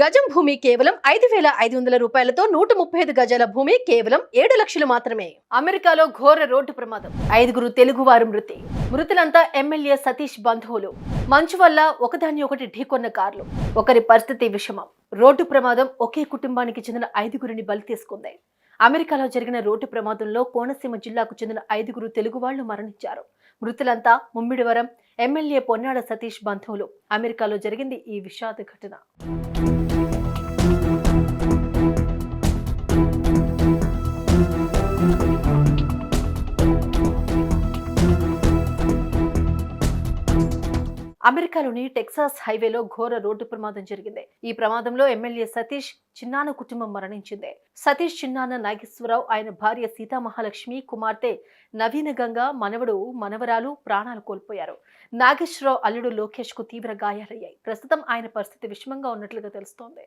గజం భూమి కేవలం ఐదు వేల ఐదు వందల రూపాయలతో నూట ముప్పై ఐదు గజాల భూమి కేవలం ఏడు లక్షలు మాత్రమే. అమెరికాలో ఘోర రోడ్డు ప్రమాదం. ఐదుగురు తెలుగువారు మృతి. మృతులంతా ఎమ్మెల్యే సతీష్ బంధువులు. మంచు వల్ల ఒకదాన్ని ఒకటి ఢీకొన్న కార్లు. ఒకరి పరిస్థితి విషమం. రోడ్డు ప్రమాదం ఒకే కుటుంబానికి చెందిన ఐదుగురిని బలి తీసుకుంది. అమెరికాలో జరిగిన రోడ్డు ప్రమాదంలో కోనసీమ జిల్లాకు చెందిన ఐదుగురు తెలుగు వాళ్ళు మరణించారు. మృతులంతా ముమ్మిడివరం ఎమ్మెల్యే పొన్నాడ సతీష్ బంధువులు. అమెరికాలో జరిగింది ఈ విషాద ఘటన. అమెరికాలోని టెక్సాస్ హైవేలో ఘోర రోడ్డు ప్రమాదం జరిగింది. ఈ ప్రమాదంలో ఎమ్మెల్యే సతీష్ చిన్నాన కుటుంబం మరణించింది. సతీష్ చిన్నాన నాగేశ్వరరావు ఆయన భార్య సీతామహాలక్ష్మి కుమార్తె నవీన గంగా మనవడు మనవరాలు ప్రాణాలు కోల్పోయారు. నాగేశ్వరరావు అల్లుడు లోకేష్కు తీవ్ర గాయాలయ్యాయి. ప్రస్తుతం ఆయన పరిస్థితి విషమంగా ఉన్నట్లుగా తెలుస్తోంది.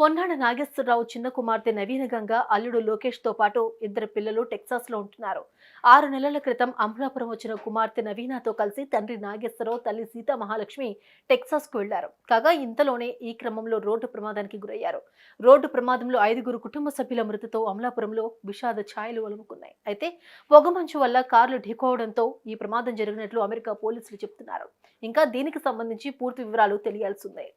పొన్నాడ నాగేశ్వరరావు చిన్న కుమార్తె నవీన గంగ అల్లుడు లోకేష్తో పాటు ఇద్దరు పిల్లలు టెక్సాస్లో ఉంటున్నారు. ఆరు నెలల క్రితం అమలాపురం వచ్చిన కుమార్తె నవీనతో కలిసి తండ్రి నాగేశ్వరరావు తల్లి సీతా మహాలక్ష్మి టెక్సాస్కు వెళ్ళారు. కాగా ఇంతలోనే ఈ క్రమంలో రోడ్డు ప్రమాదానికి గురయ్యారు. రోడ్డు ప్రమాదంలో ఐదుగురు కుటుంబ సభ్యుల మృతితో అమలాపురంలో విషాద ఛాయలు ఒలుముకున్నాయి. అయితే పొగమంచు వల్ల కార్లు ఢీకోవడంతో ఈ ప్రమాదం జరిగినట్లు అమెరికా పోలీసులు చెబుతున్నారు ఇంకా దీనికి సంబంధించి పూర్తి వివరాలు తెలియాల్సిందే